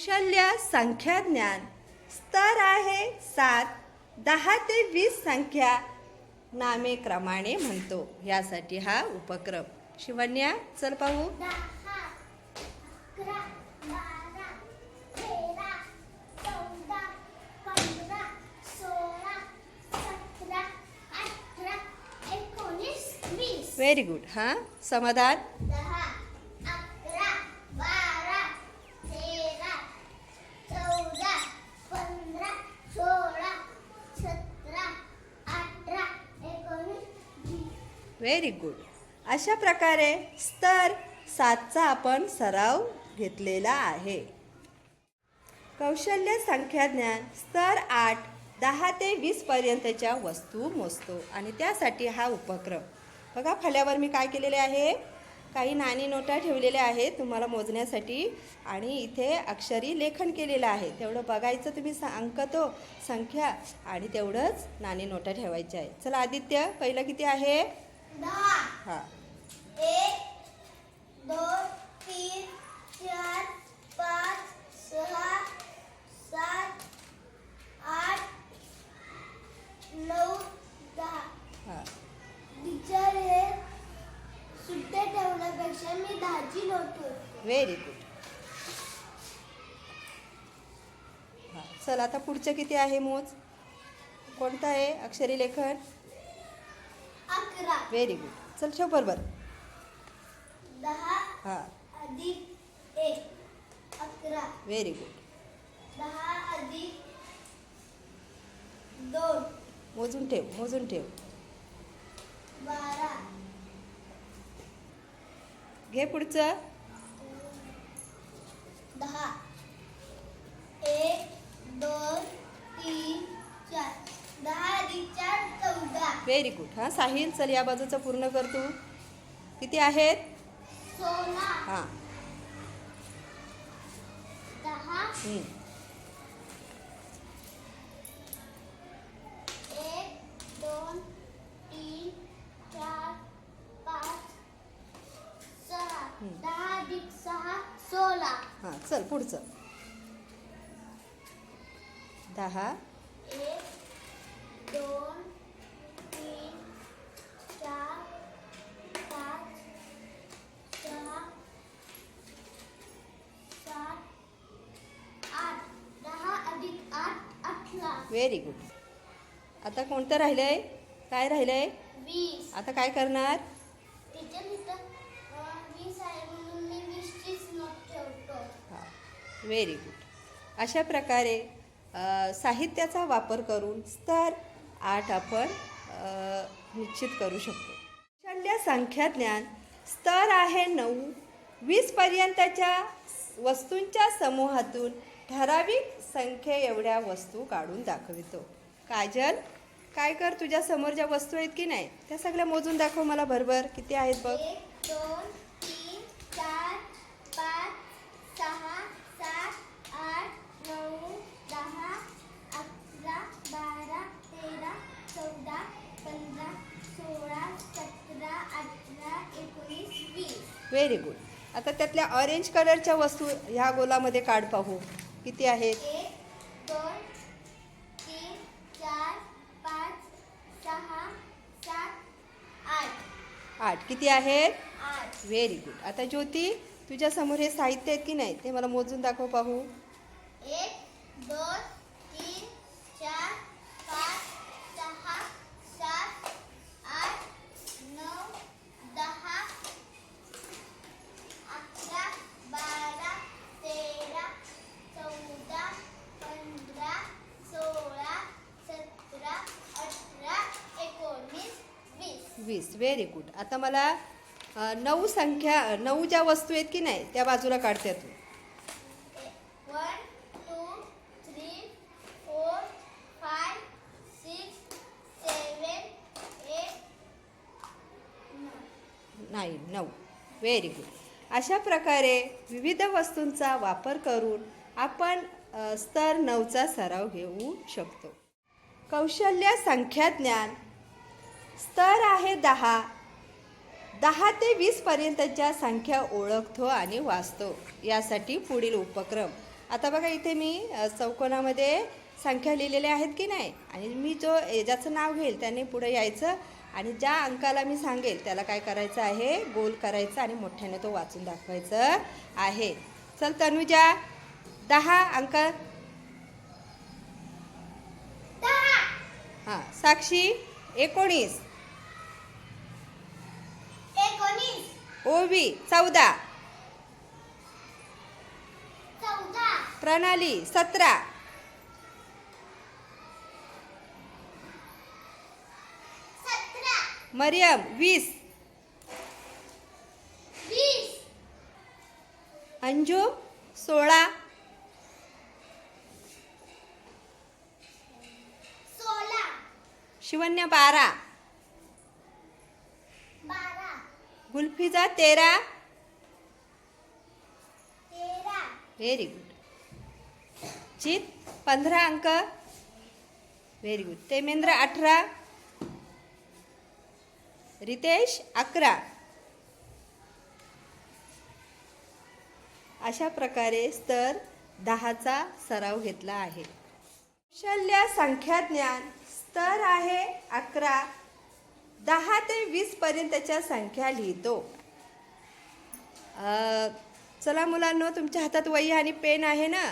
कौशल्य संख्या ज्ञान. स्तर आहे सात. दहा ते वीस संख्या नामे क्रमाने म्हणतो. यासाठी हा उपक्रम. शिवन्या चल पाहू. व्हेरी गुड हां? समाधान दहा अकरा बारा तेरा चौदा पंधरा सोळा सतरा अठरा एकोणीस वीस व्हेरी गुड अशा प्रकारे स्तर सातचा आपण सराव घेतलेला आहे. कौशल्य संख्या ज्ञान स्तर आठ दहा ते वीस पर्यंतच्या वस्तू मोजतो. आणि त्यासाठी हा उपक्रम. बघा फल्यावर मी काय केलेले आहे? काही नाणी नोटा ठेवलेल्या आहेत तुम्हाला मोजण्यासाठी. आणि इथे अक्षरी लेखन केलेलं आहे. तेवढं बघायचं तुम्ही अंक तो संख्या. आणि तेवढंच नाणी नोटा ठेवायच्या आहे चला आदित्य पहिलं किती आहे? हां. एक दोन तीन चार पाच सहा सात आठ नऊ दहा. हां. टीचर हे सुट्टे ठेवण्यापेक्षा मी दहाची नोट ठेवतो. व्हेरी गुड हां. चल आता पुढचं किती आहे मोज? कोणतं आहे अक्षरी लेखन? अकरा व्हेरी गुड चल ठेव बरोबर. दहा हां. अधिक एक अकरा. व्हेरी गुड दहा अधिक दोन. मोजून ठेव मोजून ठेव. बारा. घे पुढचं. दहा एक दोन तीन चार दहा अधिक चार चौदा व्हेरी गुड हां साहिल चल या बाजूचं पूर्ण कर तू. किती आहेत? हां. हं. सोळा. चल पुढचं. दहा. एक दोन व्हेरी गुड आता कोणतं राहिलं आहे काय राहिलं आहे आता काय करणार? हां. व्हेरी गुड अशा प्रकारे साहित्याचा वापर करून स्तर आठ आपण निश्चित करू शकतो. संख्या ज्ञान स्तर आहे नऊ. वीसपर्यंतच्या वस्तूंच्या समूहातून ठराविक संख्ये एवढ्या वस्तू काढून दाखवितो. काजल काय कर? तुझ्या समोर ज्या वस्तू आहेत की नाही त्या सगळ्या मोजून दाखव मला भरभर किती आहेत बघ. दोन तीन चार पाच सहा सात आठ नऊ दहा अकरा बारा तेरा चौदा पंधरा सोळा सतरा अठरा एकोणीस वीस. व्हेरी गुड आता त्यातल्या ऑरेंज कलरच्या वस्तू ह्या गोलामध्ये काढ पाहू. किती आहेत? दोन तीन चार पाच सहा सात आठ. आठ किती आहेत? व्हेरी गुड आता ज्योती तुझ्या समोर हे साहित्य आहेत की नाही? ते मला मोजून दाखव पाहू. एक दोन तीन चार पाच सहा सात आठ नऊ दहा अकरा बारा तेरा चौदा पंधरा सोळा सतरा अठरा एकोणीस वीस व्हेरी गुड आता मला नऊ संख्या नऊ ज्या वस्तू आहेत की नाही त्या बाजूला काढते तू. नाही नऊ. व्हेरी गुड अशा प्रकारे विविध वस्तूंचा वापर करून आपण स्तर नऊचा सराव घेऊ शकतो. कौशल्य संख्या ज्ञान स्तर आहे दहा. दहा ते वीस पर्यंतच्या संख्या ओळखतो आणि वाचतो. यासाठी पुढील उपक्रम. आता बघा इथे मी चौकोनामध्ये संख्या लिहिलेल्या आहेत की नाही? आणि मी जो ज्याचं नाव घेईल त्याने पुढे यायचं आणि ज्या अंकाला मी सांगेल त्याला काय करायचं आहे? गोल करायचं आणि मोठ्याने तो वाचून दाखवायचं आहे. चल तनुजा दहा अंक. हां साक्षी एकोणीस. ओवी चौदा. प्रणाली सतरा. मरियम वीस. अंजू सोळा. शिवन्य बारा. गुल्फीजा तेरा. तेरा. व्हेरी गुड चित पंधरा अंक. व्हेरी गुड तेमेंद्र अठरा. रितेश अकरा. अशा प्रकारे स्तर दहाचा सराव घेतला आहे. कौशल्य संख्याज्ञान. स्तर आहे अकरा. दहा ते वीस पर्यंतच्या संख्या लिहितो. चला मुलांनो तुमच्या हातात वही आणि पेन आहे ना?